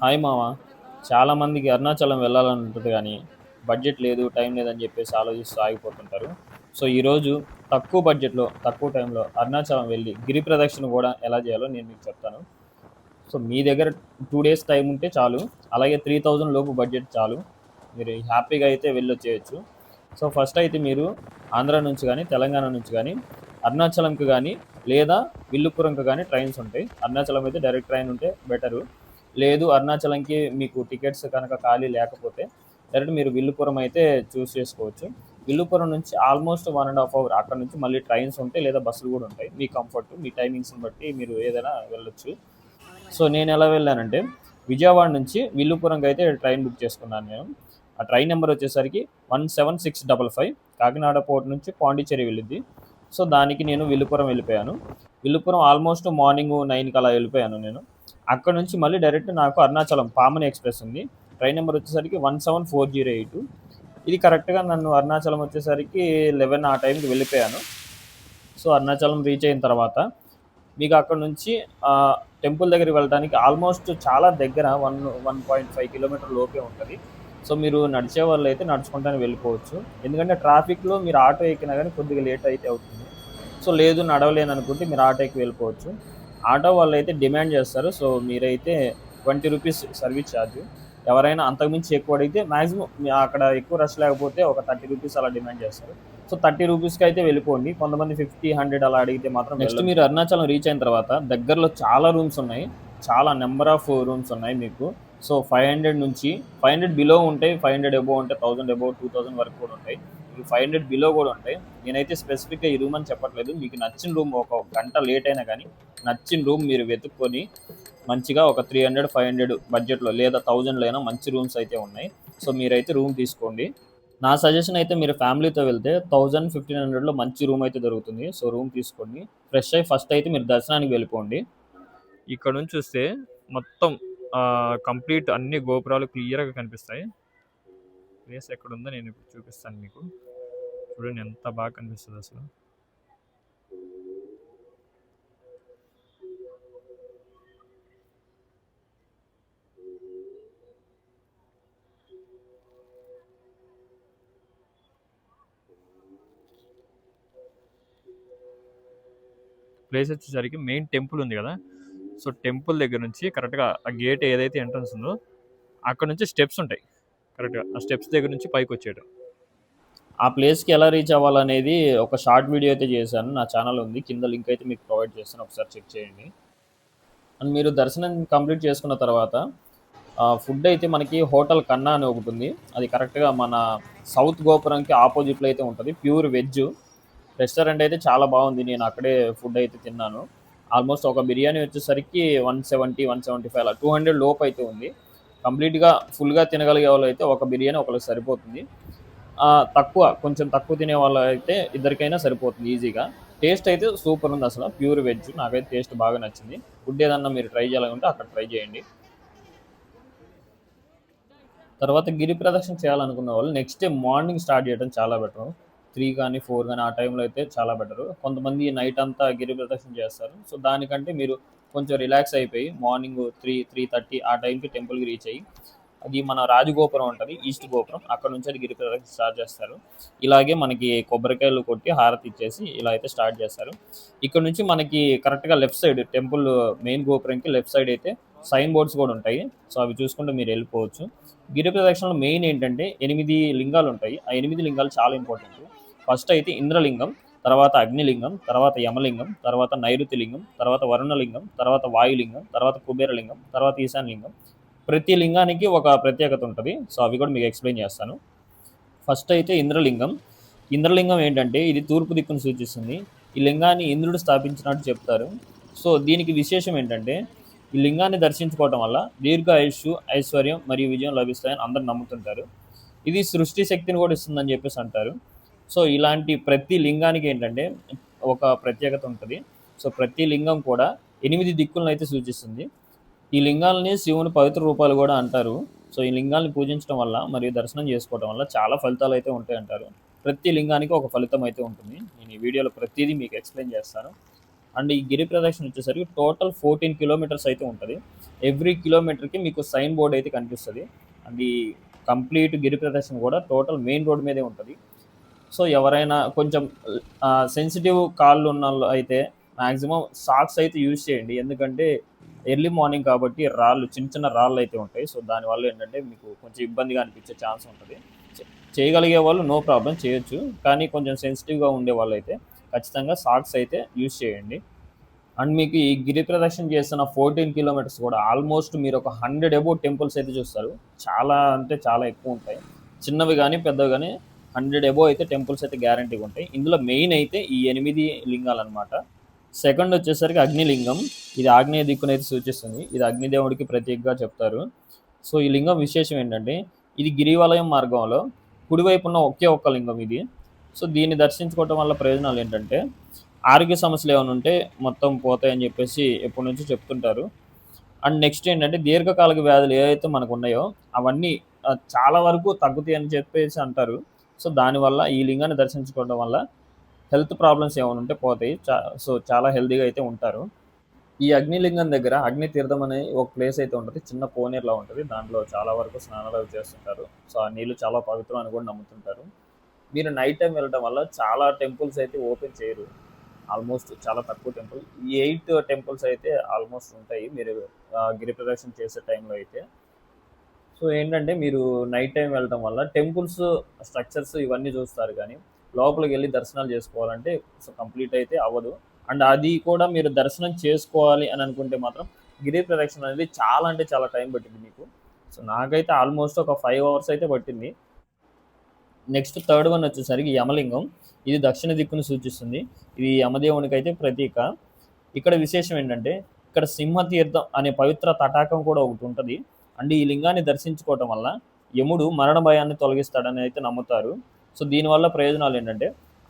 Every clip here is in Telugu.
హాయ్ మామ. చాలామందికి అరుణాచలం వెళ్ళాలని ఉంటుంది కానీ బడ్జెట్ లేదు టైం లేదని చెప్పేసి ఆలోచిస్తూ ఆగిపోతుంటారు. సో ఈరోజు తక్కువ బడ్జెట్లో తక్కువ టైంలో అరుణాచలం వెళ్ళి గిరి ప్రదక్షిణ కూడా ఎలా చేయాలో నేను మీకు చెప్తాను. సో మీ దగ్గర టూ డేస్ టైం ఉంటే చాలు. అలాగే త్రీ థౌజండ్ లోపు బడ్జెట్ చాలు. మీరు హ్యాపీగా అయితే వెళ్ళొచ్చేయచ్చు. సో ఫస్ట్ అయితే మీరు ఆంధ్ర నుంచి కానీ తెలంగాణ నుంచి కానీ అరుణాచలంకి కానీ లేదా విల్లుపురంకి కానీ ట్రైన్స్ ఉంటాయి. అరుణాచలం అయితే డైరెక్ట్ ట్రైన్ ఉంటే బెటరు. లేదు అరుణాచలంకి మీకు టికెట్స్ కనుక ఖాళీ లేకపోతే డైరెక్ట్ మీరు విల్లుపురం అయితే చూస్ చేసుకోవచ్చు. విల్లుపురం నుంచి almost one and half hour అక్కడ నుంచి మళ్ళీ ట్రైన్స్ ఉంటాయి లేదా బస్సులు కూడా ఉంటాయి. మీ కంఫర్ట్ మీ టైమింగ్స్ని బట్టి మీరు ఏదైనా వెళ్ళొచ్చు. సో నేను ఎలా వెళ్ళానంటే విజయవాడ నుంచి విల్లుపురంకి అయితే ట్రైన్ బుక్ చేసుకున్నాను నేను. ఆ ట్రైన్ నెంబర్ వచ్చేసరికి one seven six double five Kakinada port నుంచి పాండిచ్చేరి వెళ్ళింది సో దానికి నేను విల్లుపురం వెళ్ళిపోయాను. విల్లుపురం ఆల్మోస్ట్ మార్నింగ్ నైన్కి అలా వెళ్ళిపోయాను నేను. అక్కడ నుంచి మళ్ళీ డైరెక్ట్ నాకు అరుణాచలం పామని ఎక్స్ప్రెస్ ఉంది. ట్రైన్ నెంబర్ వచ్చేసరికి one seven four zero eight. ఇది కరెక్ట్గా నన్ను అరుణాచలం వచ్చేసరికి లెవెన్ ఆ టైంకి వెళ్ళిపోయాను. సో అరుణాచలం రీచ్ అయిన తర్వాత మీకు అక్కడ నుంచి టెంపుల్ దగ్గరికి వెళ్ళడానికి ఆల్మోస్ట్ చాలా దగ్గర one one point five kilometer లోపే ఉంటుంది. సో మీరు నడిచే వాళ్ళు అయితే నడుచుకుంటానే వెళ్ళిపోవచ్చు. ఎందుకంటే ట్రాఫిక్లో మీరు ఆటో ఎక్కినా కానీ కొద్దిగా లేట్ అయితే అవుతుంది. సో లేదు నడవలేను అనుకుంటే మీరు ఆటో ఎక్కి వెళ్ళిపోవచ్చు. ఆటో వాళ్ళు అయితే డిమాండ్ చేస్తారు. సో మీరైతే ట్వంటీ రూపీస్ సర్వీస్ ఛార్జ్. ఎవరైనా అంతకుమించి ఎక్కువ అడిగితే మ్యాక్సిమం అక్కడ ఎక్కువ రష్ లేకపోతే ఒక థర్టీ రూపీస్ అలా డిమాండ్ చేస్తారు. సో థర్టీ రూపీస్కి అయితే వెళ్ళిపోండి. కొంతమంది ఫిఫ్టీ హండ్రెడ్ అలా అడిగితే మాత్రం నెక్స్ట్ మీరు అరుణాచలం రీచ్ అయిన తర్వాత దగ్గరలో చాలా రూమ్స్ ఉన్నాయి. చాలా నెంబర్ ఆఫ్ రూమ్స్ ఉన్నాయి మీకు. సో ఫైవ్ హండ్రెడ్ నుంచి ఫైవ్ హండ్రెడ్ బిలో ఉంటాయి ఫైవ్ హండ్రెడ్ అబోవ్ ఉంటాయి థౌసండ్ అబోవ్ టూ థౌసండ్ వరకు కూడా ఉంటాయి. ఫైవ్ హండ్రెడ్ బిలో కూడా ఉంటాయి. నేనైతే స్పెసిఫిక్గా ఈ రూమ్ అని చెప్పట్లేదు. మీకు నచ్చిన రూమ్ ఒక గంట లేట్ అయినా కానీ నచ్చిన రూమ్ మీరు వెతుక్కొని మంచిగా ఒక త్రీ హండ్రెడ్ ఫైవ్ హండ్రెడ్ బడ్జెట్లో లేదా థౌజండ్లో అయినా మంచి రూమ్స్ అయితే ఉన్నాయి. సో మీరైతే రూమ్ తీసుకోండి. నా సజెషన్ అయితే మీరు ఫ్యామిలీతో వెళ్తే థౌజండ్ ఫిఫ్టీన్ హండ్రెడ్లో మంచి రూమ్ అయితే దొరుకుతుంది. సో రూమ్ తీసుకోండి. ఫ్రెష్ అయ్యి ఫస్ట్ అయితే మీరు దర్శనానికి వెళ్ళిపోండి. ఇక్కడ నుంచి చూస్తే మొత్తం కంప్లీట్ అన్ని గోపురాలు క్లియర్గా కనిపిస్తాయి. ప్లేస్ ఎక్కడ ఉందో నేను ఇప్పుడు చూపిస్తాను మీకు. చూడండి ఎంత బాగా కనిపిస్తుంది అసలు. ప్లేస్ వచ్చేసరికి మెయిన్ టెంపుల్ ఉంది కదా. సో టెంపుల్ దగ్గర నుంచి కరెక్ట్గా ఆ గేట్ ఏదైతే ఎంట్రన్స్ ఉందో అక్కడ నుంచి స్టెప్స్ ఉంటాయి. కరెక్ట్గా ఆ స్టెప్స్ దగ్గర నుంచి పైకి వచ్చేయడం. ఆ ప్లేస్కి ఎలా రీచ్ అవ్వాలనేది ఒక షార్ట్ వీడియో అయితే చేశాను. నా ఛానల్ ఉంది. కింద లింక్ అయితే మీకు ప్రొవైడ్ చేస్తాను. ఒకసారి చెక్ చేయండి. అండ్ మీరు దర్శనం కంప్లీట్ చేసుకున్న తర్వాత ఫుడ్ అయితే మనకి హోటల్ కన్నా అని ఒకటి ఉంది. అది కరెక్ట్గా మన సౌత్ గోపురంకి ఆపోజిట్లో అయితే ఉంటుంది. Pure veg. రెస్టారెంట్ అయితే చాలా బాగుంది. నేను అక్కడే ఫుడ్ అయితే తిన్నాను. ఆల్మోస్ట్ ఒక బిర్యానీ వచ్చేసరికి one seventy one seventy five అలా టూ హండ్రెడ్ లోపు అయితే ఉంది. కంప్లీట్గా ఫుల్గా తినగలిగే వాళ్ళు అయితే ఒక బిర్యానీ ఒకరికి సరిపోతుంది. తక్కువ కొంచెం తక్కువ తినే వాళ్ళు అయితే ఇద్దరికైనా సరిపోతుంది ఈజీగా. టేస్ట్ అయితే సూపర్ ఉంది అసలు ప్యూర్ వెజ్. నాకైతే టేస్ట్ బాగా నచ్చింది. ఫుడ్ ఏదన్నా మీరు ట్రై చేయాలనుకుంటే అక్కడ ట్రై చేయండి. తర్వాత గిరి ప్రదక్షిణ చేయాలనుకున్న వాళ్ళు నెక్స్ట్ డే మార్నింగ్ స్టార్ట్ చేయడం చాలా బెటర్. త్రీ కానీ ఫోర్ కానీ ఆ టైంలో అయితే చాలా బెటర్. కొంతమంది నైట్ అంతా గిరి ప్రదక్షిణ చేస్తారు. సో దానికంటే మీరు కొంచెం రిలాక్స్ అయిపోయి మార్నింగ్ త్రీ త్రీ థర్టీ ఆ టైంకి టెంపుల్కి రీచ్ అయ్యి అది మన రాజగోపురం ఉంటుంది ఈస్ట్ గోపురం. అక్కడ నుంచి అది గిరి ప్రదక్షిణ స్టార్ట్ చేస్తారు. ఇలాగే మనకి కొబ్బరికాయలు కొట్టి హారతి ఇచ్చేసి ఇలా అయితే స్టార్ట్ చేస్తారు. ఇక్కడ నుంచి మనకి కరెక్ట్గా లెఫ్ట్ సైడ్ టెంపుల్ మెయిన్ గోపురంకి లెఫ్ట్ సైడ్ అయితే సైన్ బోర్డ్స్ కూడా ఉంటాయి. సో అవి చూసుకుంటే మీరు వెళ్ళిపోవచ్చు. గిరి ప్రదక్షిణలో మెయిన్ ఏంటంటే ఎనిమిది లింగాలు ఉంటాయి. ఆ ఎనిమిది లింగాలు చాలా ఇంపార్టెంట్ ఫస్ట్ అయితే ఇంద్రలింగం తర్వాత అగ్నిలింగం తర్వాత యమలింగం తర్వాత నైరుతి లింగం తర్వాత వరుణలింగం తర్వాత వాయులింగం తర్వాత కుబేరలింగం తర్వాత ఈశాన్యలింగం. ప్రతి లింగానికి ఒక ప్రత్యేకత ఉంటుంది. సో అవి కూడా మీకు ఎక్స్ప్లెయిన్ చేస్తాను. ఫస్ట్ అయితే ఇంద్రలింగం. ఇంద్రలింగం ఏంటంటే ఇది తూర్పు దిక్కును సూచిస్తుంది. ఈ లింగాన్ని ఇంద్రుడు స్థాపించినట్టు చెప్తారు. సో దీనికి విశేషం ఏంటంటే ఈ లింగాన్ని దర్శించుకోవటం వల్ల దీర్ఘ ఆయుష్ ఐశ్వర్యం మరియు విజయం లభిస్తాయని అందరు నమ్ముతుంటారు. ఇది సృష్టి శక్తిని కూడా ఇస్తుందని చెప్పేసి అంటారు. సో ఇలాంటి ప్రతి లింగానికి ఏంటంటే ఒక ప్రత్యేకత ఉంటుంది. సో ప్రతి లింగం కూడా ఎనిమిది దిక్కులను అయితే సూచిస్తుంది. ఈ లింగాలని శివుని పవిత్ర రూపాలు కూడా అంటారు. సో ఈ లింగాల్ని పూజించడం వల్ల మరియు దర్శనం చేసుకోవడం వల్ల చాలా ఫలితాలు అయితే ఉంటాయి అంటారు ప్రతి లింగానికి ఒక ఫలితం అయితే ఉంటుంది. నేను ఈ వీడియోలో ప్రతిదీ మీకు ఎక్స్ప్లెయిన్ చేస్తాను. అండ్ ఈ గిరి ప్రదక్షిణ వచ్చేసరికి టోటల్ ఫోర్టీన్ కిలోమీటర్స్ అయితే ఉంటుంది. ఎవ్రీ కిలోమీటర్కి మీకు సైన్ బోర్డ్ అయితే కనిపిస్తుంది. అండ్ ఈ కంప్లీట్ గిరి ప్రదక్షిణ కూడా టోటల్ మెయిన్ రోడ్ మీదే ఉంటుంది. సో ఎవరైనా కొంచెం సెన్సిటివ్ కాళ్ళు ఉన్న అయితే మ్యాక్సిమం సాక్స్ అయితే యూజ్ చేయండి. ఎందుకంటే ఎర్లీ మార్నింగ్ కాబట్టి రాళ్ళు చిన్న చిన్న రాళ్ళు అయితే ఉంటాయి. సో దానివల్ల ఏంటంటే మీకు కొంచెం ఇబ్బందిగా అనిపించే ఛాన్స్ ఉంటుంది. చేయగలిగే వాళ్ళు నో ప్రాబ్లం చేయొచ్చు. కానీ కొంచెం సెన్సిటివ్గా ఉండే వాళ్ళు అయితే ఖచ్చితంగా సాక్స్ అయితే యూజ్ చేయండి. అండ్ మీకు ఈ గిరి ప్రదక్షిణ చేస్తున్న ఫోర్టీన్ కిలోమీటర్స్ కూడా ఆల్మోస్ట్ మీరు ఒక హండ్రెడ్ అబౌ టెంపుల్స్ అయితే చూస్తారు. చాలా అంటే చాలా ఎక్కువ ఉంటాయి. చిన్నవి కానీ పెద్దవి కానీ హండ్రెడ్ అబౌ అయితే టెంపుల్స్ అయితే గ్యారంటీగా ఉంటాయి. ఇందులో మెయిన్ అయితే ఈ ఎనిమిది లింగాలు అనమాట సెకండ్ వచ్చేసరికి అగ్నిలింగం. ఇది ఆగ్నేయ దిక్కునైతే సూచిస్తుంది. ఇది అగ్నిదేవుడికి ప్రత్యేకంగా చెప్తారు. సో ఈ లింగం విశేషం ఏంటంటే ఇది గిరివలయం మార్గంలో కుడివైపు ఉన్న ఒకే ఒక్క లింగం ఇది. సో దీన్ని దర్శించుకోవటం వల్ల ప్రయోజనాలు ఏంటంటే ఆరోగ్య సమస్యలు ఏమైనా ఉంటే మొత్తం పోతాయని చెప్పేసి ఎప్పటి నుంచో చెప్తుంటారు. అండ్ నెక్స్ట్ ఏంటంటే దీర్ఘకాలిక వ్యాధులు ఏవైతే మనకు ఉన్నాయో అవన్నీ చాలా వరకు తగ్గుతాయి అని చెప్పేసి అంటారు. సో దానివల్ల ఈ లింగాన్ని దర్శించుకోవడం వల్ల హెల్త్ ప్రాబ్లమ్స్ ఏమైనా ఉంటే పోతాయి. చా సో చాలా హెల్తీగా అయితే ఉంటారు. ఈ అగ్నిలింగం దగ్గర అగ్ని తీర్థం అనే ఒక ప్లేస్ అయితే ఉంటుంది. చిన్న కోనేరులా ఉంటుంది. దాంట్లో చాలా వరకు స్నానాలు అవి చేస్తుంటారు. సో ఆ నీళ్ళు చాలా పవిత్రం అని కూడా నమ్ముతుంటారు. మీరు నైట్ టైం వెళ్ళడం వల్ల చాలా టెంపుల్స్ అయితే ఓపెన్ చేయరు. ఆల్మోస్ట్ చాలా తక్కువ టెంపుల్. ఈ ఎయిట్ టెంపుల్స్ అయితే ఆల్మోస్ట్ ఉంటాయి. మీరు గిరి ప్రదక్షిణ చేసే టైంలో అయితే. సో ఏంటంటే మీరు నైట్ టైం వెళ్ళటం వల్ల టెంపుల్స్ స్ట్రక్చర్స్ ఇవన్నీ చూస్తారు కానీ లోపలికి వెళ్ళి దర్శనాలు చేసుకోవాలంటే కంప్లీట్ అయితే అవ్వదు. అండ్ అది కూడా మీరు దర్శనం చేసుకోవాలి అని అనుకుంటే మాత్రం గిరి ప్రదక్షిణ అనేది చాలా అంటే చాలా టైం పట్టింది మీకు. సో నాకైతే ఆల్మోస్ట్ ఒక ఫైవ్ అవర్స్ అయితే పట్టింది. నెక్స్ట్ థర్డ్ వన్ వచ్చేసరికి యమలింగం. ఇది దక్షిణ దిక్కును సూచిస్తుంది. ఇది యమదేవునికి అయితే ప్రతీక. ఇక్కడ విశేషం ఏంటంటే ఇక్కడ సింహతీర్థం అనే పవిత్ర తటాకం కూడా ఒకటి ఉంటుంది. అండ్ ఈ లింగాన్ని దర్శించుకోవటం వల్ల యముడు మరణ భయాన్ని తొలగిస్తాడని అయితే నమ్ముతారు. సో దీనివల్ల ప్రయోజనాలు ఏంటంటే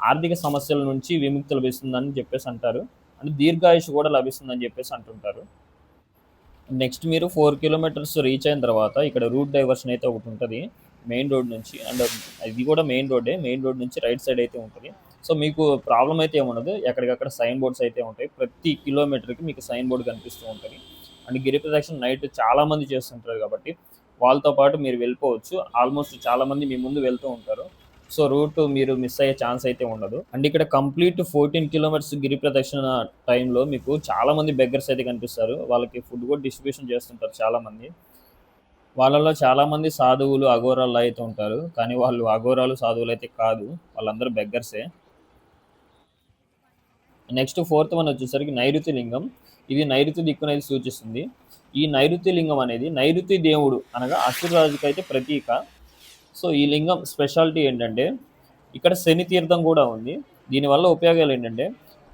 ఆర్థిక సమస్యల నుంచి విముక్తి లభిస్తుందని చెప్పేసి అంటారు. అండ్ దీర్ఘాయుష్ కూడా లభిస్తుందని చెప్పేసి అంటుంటారు. నెక్స్ట్ మీరు ఫోర్ కిలోమీటర్స్ రీచ్ అయిన తర్వాత ఇక్కడ రూట్ డైవర్షన్ అయితే ఒకటి ఉంటుంది మెయిన్ రోడ్ నుంచి. అండ్ ఇది కూడా మెయిన్ రోడ్డే మెయిన్ రోడ్ నుంచి రైట్ సైడ్ అయితే ఉంటుంది. సో మీకు ప్రాబ్లం అయితే ఏముండదు ఎక్కడికక్కడ సైన్ బోర్డ్స్ అయితే ఉంటాయి. ప్రతి కిలోమీటర్కి మీకు సైన్ బోర్డ్ కనిపిస్తూ ఉంటుంది. అండ్ గిరి ప్రదక్షిణ నైట్ చాలామంది చేస్తుంటారు కాబట్టి వాళ్ళతో పాటు మీరు వెళ్ళిపోవచ్చు. ఆల్మోస్ట్ చాలామంది మీ ముందు వెళ్తూ ఉంటారు. సో రూట్ మీరు మిస్ అయ్యే ఛాన్స్ అయితే ఉండదు. అండ్ ఇక్కడ కంప్లీట్ ఫోర్టీన్ కిలోమీటర్స్ గిరి ప్రదక్షిణ టైంలో మీకు చాలా మంది బెగ్గర్స్ అయితే కనిపిస్తారు. వాళ్ళకి ఫుడ్ కూడా డిస్ట్రిబ్యూషన్ చేస్తుంటారు చాలా మంది వాళ్ళలో చాలా మంది సాధువులు అఘోరాలు అయితే ఉంటారు. కానీ వాళ్ళు అఘోరాలు సాధువులు అయితే కాదు. వాళ్ళందరూ బెగ్గర్సే. నెక్స్ట్ ఫోర్త్ వన్ వచ్చేసరికి నైరుతి లింగం. ఇది నైరుతి దిక్కునైతే సూచిస్తుంది. ఈ నైరుతి లింగం అనేది నైరుతి దేవుడు అనగా అసురరాజుకి అయితే ప్రతీక. సో ఈ లింగం స్పెషాలిటీ ఏంటంటే ఇక్కడ శని తీర్థం కూడా ఉంది. దీనివల్ల ఉపయోగాలు ఏంటంటే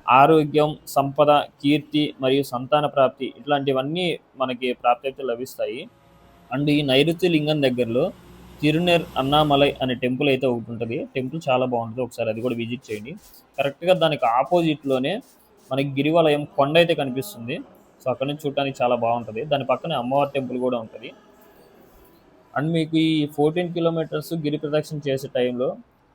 ఆరోగ్యం సంపద కీర్తి మరియు సంతాన ప్రాప్తి ఇట్లాంటివన్నీ మనకి ప్రాప్యత లభిస్తాయి. అండ్ ఈ నైరుతి లింగం దగ్గరలో తిరునెర్ అన్నామలై అనే టెంపుల్ అయితే ఒకటి ఉంటుంది. టెంపుల్ చాలా బాగుంటుంది. ఒకసారి అది కూడా విజిట్ చేయండి. కరెక్ట్గా దానికి ఆపోజిట్లోనే మనకి గిరివలయం కొండ అయితే కనిపిస్తుంది. సో అక్కడ నుంచి చూడటానికి చాలా బాగుంటుంది. దాని పక్కనే అమ్మవారి టెంపుల్ కూడా ఉంటుంది. అండ్ మీకు ఈ ఫోర్టీన్ కిలోమీటర్స్ గిరి ప్రదక్షిణ చేసే టైంలో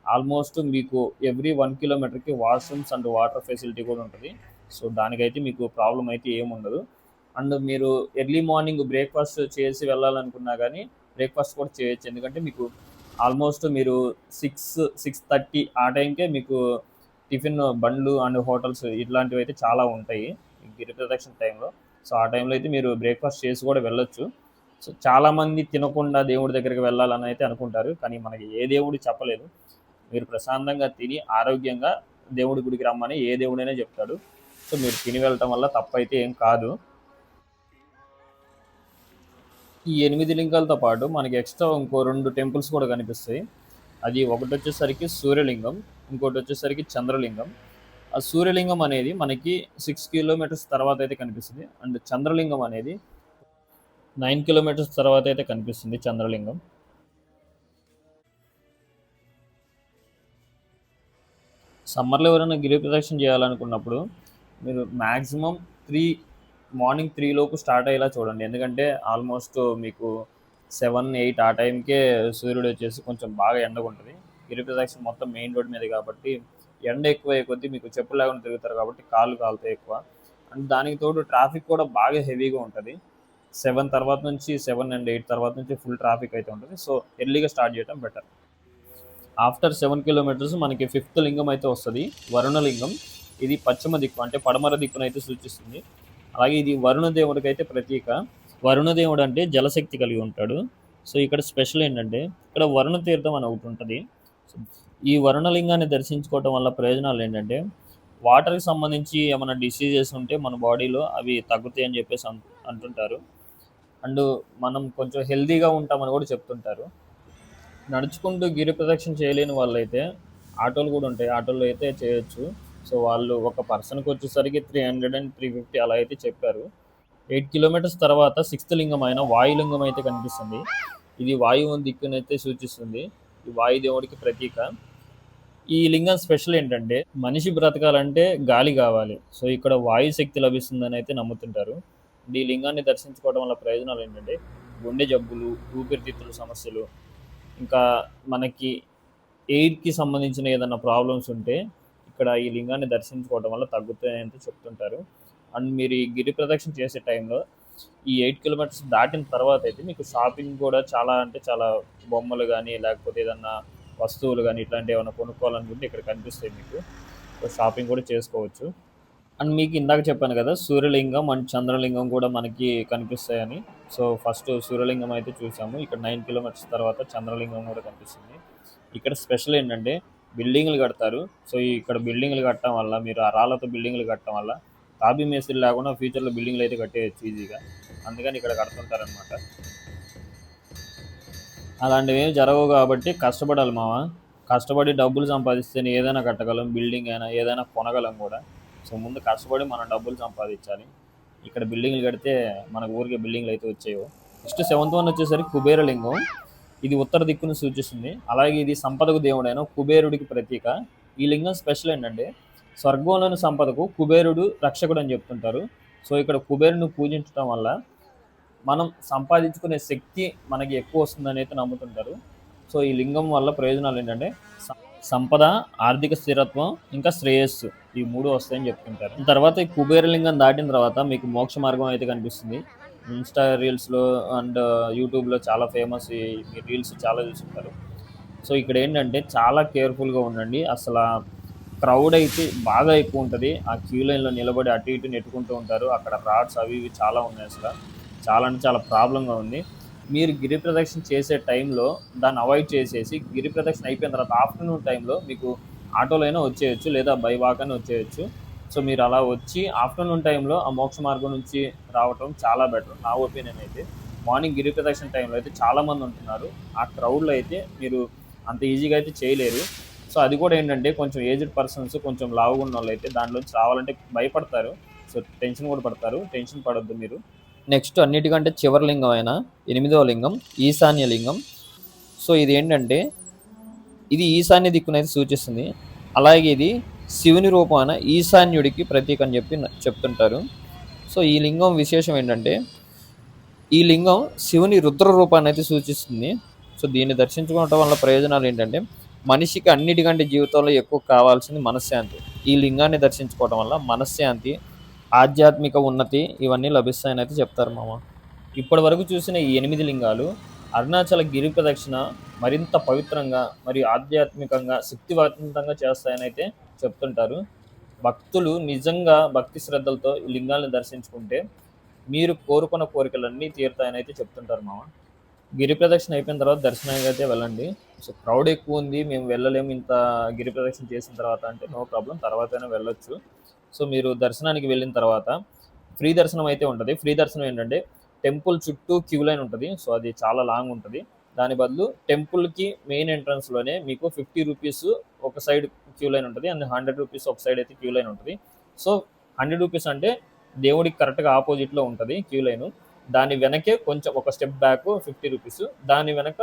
ఆల్మోస్ట్ మీకు ఎవ్రీ వన్ కిలోమీటర్కి వాష్రూమ్స్ అండ్ వాటర్ ఫెసిలిటీ కూడా ఉంటుంది. సో దానికైతే మీకు ప్రాబ్లం అయితే ఏముండదు అండ్ మీరు ఎర్లీ మార్నింగ్ బ్రేక్ఫాస్ట్ చేసి వెళ్ళాలనుకున్నా కానీ బ్రేక్ఫాస్ట్ కూడా చేయొచ్చు. ఎందుకంటే మీకు ఆల్మోస్ట్ మీరు సిక్స్ సిక్స్ థర్టీ ఆ టైంకే మీకు టిఫిన్ బండ్లు అండ్ హోటల్స్ ఇట్లాంటివి అయితే చాలా ఉంటాయి గిరి ప్రదక్షిణ టైంలో. సో ఆ టైంలో అయితే మీరు బ్రేక్ఫాస్ట్ చేసి కూడా వెళ్ళొచ్చు. సో చాలా మంది తినకుండా దేవుడి దగ్గరికి వెళ్ళాలని అయితే అనుకుంటారు కానీ మనకి ఏ దేవుడు చెప్పలేదు. మీరు ప్రశాంతంగా తిని ఆరోగ్యంగా దేవుడి గుడికి రమ్మని ఏ దేవుడైనా చెప్తాడు. సో మీరు తిని వెళ్ళటం వల్ల తప్పైతే ఏం కాదు. ఈ ఎనిమిది లింగాలతో పాటు మనకి ఎక్స్ట్రా ఇంకో రెండు టెంపుల్స్ కూడా కనిపిస్తాయి. అది ఒకటి వచ్చేసరికి సూర్యలింగం ఇంకోటి వచ్చేసరికి చంద్రలింగం. ఆ సూర్యలింగం అనేది మనకి సిక్స్ కిలోమీటర్స్ తర్వాత అయితే కనిపిస్తుంది. అండ్ చంద్రలింగం అనేది నైన్ కిలోమీటర్స్ తర్వాత అయితే కనిపిస్తుంది చంద్రలింగం. సమ్మర్లో ఎవరైనా గిరి ప్రదక్షిణ చేయాలనుకున్నప్పుడు మీరు మ్యాక్సిమం త్రీ మార్నింగ్ త్రీ లోపు స్టార్ట్ అయ్యేలా చూడండి. ఎందుకంటే ఆల్మోస్ట్ మీకు సెవెన్ ఎయిట్ ఆ టైంకే సూర్యుడు వచ్చేసి కొంచెం బాగా ఎండగుంటుంది గిరి ప్రదక్షిణ మొత్తం మెయిన్ రోడ్ మీద కాబట్టి ఎండ ఎక్కువ అయ్యే కొద్దీ మీకు చెప్పులు లేకుండా తిరుగుతారు కాబట్టి కాళ్ళు కాలుతాయి ఎక్కువ. అండ్ దానికి తోడు ట్రాఫిక్ కూడా బాగా హెవీగా ఉంటుంది. సెవెన్ తర్వాత నుంచి సెవెన్ అండ్ ఎయిట్ తర్వాత నుంచి ఫుల్ ట్రాఫిక్ అయితే ఉంటుంది. సో ఎర్లీగా స్టార్ట్ చేయడం బెటర్ ఆఫ్టర్ సెవెన్ కిలోమీటర్స్ మనకి ఫిఫ్త్ లింగం అయితే వస్తుంది. వరుణలింగం. ఇది పశ్చిమ దిక్కు అంటే పడమర దిక్కును అయితే సూచిస్తుంది. అలాగే ఇది వరుణదేవుడికి అయితే ప్రతీక వరుణదేవుడు అంటే జలశక్తి కలిగి ఉంటాడు. సో ఇక్కడ స్పెషల్ ఏంటంటే ఇక్కడ వరుణ తీర్థం అని ఒకటి ఉంటుంది. ఈ వరుణలింగాన్ని దర్శించుకోవటం వల్ల ప్రయోజనాలు ఏంటంటే వాటర్కి సంబంధించి ఏమైనా డిసీజెస్ ఉంటే మన బాడీలో అవి తగ్గుతాయి అని చెప్పేసి అంటుంటారు. అండ్ మనం కొంచెం హెల్దీగా ఉంటామని కూడా చెప్తుంటారు. నడుచుకుంటూ గిరి ప్రదక్షిణ చేయలేని వాళ్ళైతే ఆటోలు కూడా ఉంటాయి. ఆటోలో అయితే చేయొచ్చు. సో వాళ్ళు ఒక పర్సన్కి వచ్చేసరికి three hundred and three fifty అలా అయితే చెప్పారు. ఎయిట్ కిలోమీటర్స్ తర్వాత సిక్స్త్ లింగం అయిన వాయులింగం అయితే కనిపిస్తుంది. ఇది వాయువు దిక్కునైతే సూచిస్తుంది. ఈ వాయుదేవుడికి ప్రతీక. ఈ లింగం స్పెషల్ ఏంటంటే మనిషి బ్రతకాలంటే గాలి కావాలి. సో ఇక్కడ వాయు శక్తి లభిస్తుందని అయితే నమ్ముతుంటారు. ఈ లింగాన్ని దర్శించుకోవడం వల్ల ప్రయోజనాలు ఏంటంటే గుండె జబ్బులు ఊపిరితిత్తుల సమస్యలు ఇంకా మనకి ఎయిర్కి సంబంధించిన ఏదైనా ప్రాబ్లమ్స్ ఉంటే ఇక్కడ ఈ లింగాన్ని దర్శించుకోవడం వల్ల తగ్గుతాయని చెప్తుంటారు. అండ్ మీరు ఈ గిరి ప్రదక్షిణ చేసే టైంలో ఈ ఎయిట్ కిలోమీటర్స్ దాటిన తర్వాత అయితే మీకు షాపింగ్ కూడా చాలా అంటే చాలా బొమ్మలు కానీ లేకపోతే ఏదన్నా వస్తువులు కానీ ఇట్లాంటివి ఏమైనా కొనుక్కోవాలనుకుంటే ఇక్కడ కనిపిస్తాయి మీకు. షాపింగ్ కూడా చేసుకోవచ్చు. అండ్ మీకు ఇందాక చెప్పాను కదా సూర్యలింగం అండ్ చంద్రలింగం కూడా మనకి కనిపిస్తాయని. సో ఫస్ట్ సూర్యలింగం అయితే చూసాము. ఇక్కడ నైన్ కిలోమీటర్స్ తర్వాత చంద్రలింగం కూడా కనిపిస్తుంది. ఇక్కడ స్పెషల్ ఏంటంటే బిల్డింగ్లు కడతారు. సో ఇక్కడ బిల్డింగ్లు కట్టడం వల్ల మీరు ఆ రాళ్ళతో బిల్డింగ్లు కట్టడం వల్ల తాబీ మేస్త్రి లేకుండా ఫ్యూచర్లో బిల్డింగ్లు అయితే కట్టేయచ్చు ఈజీగా. అందుకని ఇక్కడ కడుతుంటారనమాట అలాంటివి ఏం జరగవు కాబట్టి కష్టపడాలి మామ కష్టపడి డబ్బులు సంపాదిస్తేనే ఏదైనా కట్టగలం బిల్డింగ్ అయినా ఏదైనా కొనగలం కూడా. సో ముందు కష్టపడి మనం డబ్బులు సంపాదించాలి. ఇక్కడ బిల్డింగ్లు కడితే మనకు ఊరికే బిల్డింగ్లు అయితే వచ్చాయో నెక్స్ట్ సెవెంత్ వన్ వచ్చేసరికి కుబేరలింగం. ఇది ఉత్తర దిక్కును సూచిస్తుంది. అలాగే ఇది సంపదకు దేవుడైన కుబేరుడికి ప్రతీక. ఈ లింగం స్పెషల్ ఏంటంటే స్వర్గంలోని సంపదకు కుబేరుడు రక్షకుడు అని చెప్తుంటారు. సో ఇక్కడ కుబేరుని పూజించడం వల్ల మనం సంపాదించుకునే శక్తి మనకి ఎక్కువ వస్తుందని అయితే నమ్ముతుంటారు. సో ఈ లింగం వల్ల ప్రయోజనాలు ఏంటంటే సంపద ఆర్థిక స్థిరత్వం ఇంకా శ్రేయస్సు. ఈ మూడు వస్తాయని చెప్తుంటారు. తర్వాత ఈ కుబేరలింగం దాటిన తర్వాత మీకు మోక్ష మార్గం అయితే కనిపిస్తుంది. ఇన్స్టా రీల్స్లో అండ్ యూట్యూబ్లో చాలా ఫేమస్ ఈ రీల్స్ చాలా చూసుంటారు. సో ఇక్కడ ఏంటంటే చాలా కేర్ఫుల్గా ఉండండి. అసలు క్రౌడ్ అయితే బాగా ఎక్కువ ఉంటుంది. ఆ క్యూ లైన్లో నిలబడి అటు ఇటు నెట్టుకుంటూ ఉంటారు. అక్కడ రాడ్స్ అవి ఇవి చాలా ఉన్నాయి అసలు. చాలా అంటే చాలా ప్రాబ్లంగా ఉంది. మీరు గిరి ప్రదక్షిణ చేసే టైంలో దాన్ని అవాయిడ్ చేసేసి గిరి ప్రదక్షిణ అయిపోయిన తర్వాత ఆఫ్టర్నూన్ టైంలో మీకు ఆటోలో అయినా వచ్చేయచ్చు లేదా బై వాక్ అని వచ్చేయచ్చు. సో మీరు అలా వచ్చి ఆఫ్టర్నూన్ టైంలో ఆ మోక్ష మార్గం నుంచి రావటం చాలా బెటర్ నా ఒపీనియన్ అయితే. మార్నింగ్ గిరి ప్రదక్షిణ టైంలో అయితే చాలామంది ఉంటున్నారు. ఆ క్రౌడ్లో అయితే మీరు అంత ఈజీగా అయితే చేయలేరు. సో అది కూడా ఏంటంటే కొంచెం ఏజ్డ్ పర్సన్స్ కొంచెం లావుగా ఉన్న వాళ్ళు అయితే దాంట్లోంచి రావాలంటే భయపడతారు. సో టెన్షన్ కూడా పడతారు టెన్షన్ పడొద్దు మీరు. నెక్స్ట్ అన్నిటికంటే చివరి లింగం అయిన ఎనిమిదవ లింగం ఈశాన్య లింగం. సో ఇది ఏంటంటే ఇది ఈశాన్య దిక్కునైతే సూచిస్తుంది. అలాగే ఇది శివుని రూపమైన ఈశాన్యుడికి ప్రతీక అని చెప్పి న- చెప్తుంటారు. సో ఈ లింగం విశేషం ఏంటంటే ఈ లింగం శివుని రుద్ర రూపాన్ని అయితే సూచిస్తుంది. సో దీన్ని దర్శించుకోవటం వల్ల ప్రయోజనాలు ఏంటంటే మనిషికి అన్నిటికంటే జీవితంలో ఎక్కువ కావాల్సింది మనశ్శాంతి. ఈ లింగాన్ని దర్శించుకోవడం వల్ల మనశ్శాంతి ఆధ్యాత్మిక ఉన్నతి ఇవన్నీ లభిస్తాయని అయితే చెప్తారు మామ. ఇప్పటి వరకు చూసిన ఈ ఎనిమిది లింగాలు అరుణాచల గిరి ప్రదక్షిణ మరింత పవిత్రంగా మరియు ఆధ్యాత్మికంగా శక్తివంతంగా చేస్తాయని అయితే చెప్తుంటారు. భక్తులు నిజంగా భక్తి శ్రద్ధలతో ఈ లింగాలను దర్శించుకుంటే మీరు కోరుకున్న కోరికలన్నీ తీరుతాయని అయితే చెప్తుంటారు మామ. గిరి ప్రదక్షిణ అయిపోయిన తర్వాత దర్శనానికి అయితే వెళ్ళండి. సో క్రౌడ్ ఎక్కువ ఉంది మేము వెళ్ళలేము ఇంత గిరి ప్రదక్షిణ చేసిన తర్వాత అంటే నో ప్రాబ్లం తర్వాతైనా వెళ్ళొచ్చు. సో మీరు దర్శనానికి వెళ్ళిన తర్వాత ఫ్రీ దర్శనం అయితే ఉంటుంది. ఫ్రీ దర్శనం ఏంటంటే టెంపుల్ చుట్టూ క్యూ లైన్ ఉంటుంది. సో అది చాలా లాంగ్ ఉంటుంది. దాని బదులు టెంపుల్కి మెయిన్ ఎంట్రన్స్లోనే మీకు ఫిఫ్టీ రూపీస్ ఒక సైడ్ క్యూ లైన్ ఉంటుంది. అండ్ హండ్రెడ్ రూపీస్ ఒక సైడ్ అయితే క్యూ లైన్ ఉంటుంది. సో హండ్రెడ్ రూపీస్ అంటే దేవుడికి కరెక్ట్గా ఆపోజిట్లో ఉంటుంది క్యూ లైన్. దాని వెనకే కొంచెం ఒక స్టెప్ బ్యాక్ ఫిఫ్టీ రూపీస్. దాని వెనక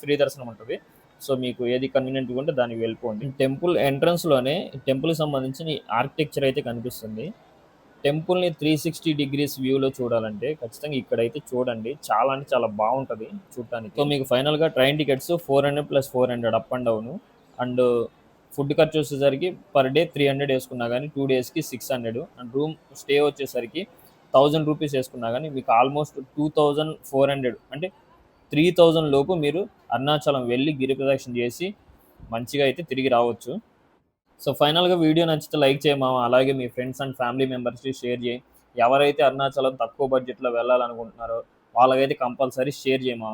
ఫ్రీ దర్శనం ఉంటుంది. సో మీకు ఏది కన్వీనియంట్గా ఉంటే దానికి వెళ్ళిపోండి. టెంపుల్ ఎంట్రన్స్లోనే టెంపుల్కి సంబంధించిన ఆర్కిటెక్చర్ అయితే కనిపిస్తుంది. టెంపుల్ని త్రీ సిక్స్టీ డిగ్రీస్ వ్యూలో చూడాలంటే ఖచ్చితంగా ఇక్కడైతే చూడండి. చాలా అంటే చాలా బాగుంటుంది చూడటానికి సో మీకు ఫైనల్గా train tickets four hundred plus four hundred up and down. And food ఖర్చు వచ్చేసరికి పర్ డే త్రీ హండ్రెడ్ వేసుకున్నా కానీ టూ డేస్కి six hundred. And room stay వచ్చేసరికి థౌజండ్ రూపీస్ వేసుకున్నా కానీ మీకు almost two thousand four hundred అంటే త్రీ థౌజండ్ లోపు మీరు అరుణాచలం వెళ్ళి గిరి ప్రదక్షిణ చేసి మంచిగా అయితే తిరిగి రావచ్చు. సో ఫైనల్గా వీడియో నచ్చితే లైక్ చేయమా అలాగే మీ ఫ్రెండ్స్ అండ్ ఫ్యామిలీ మెంబర్స్కి షేర్ చేయి. ఎవరైతే అరుణాచలం తక్కువ బడ్జెట్లో వెళ్ళాలనుకుంటున్నారో వాళ్ళకైతే కంపల్సరీ షేర్ చేయమా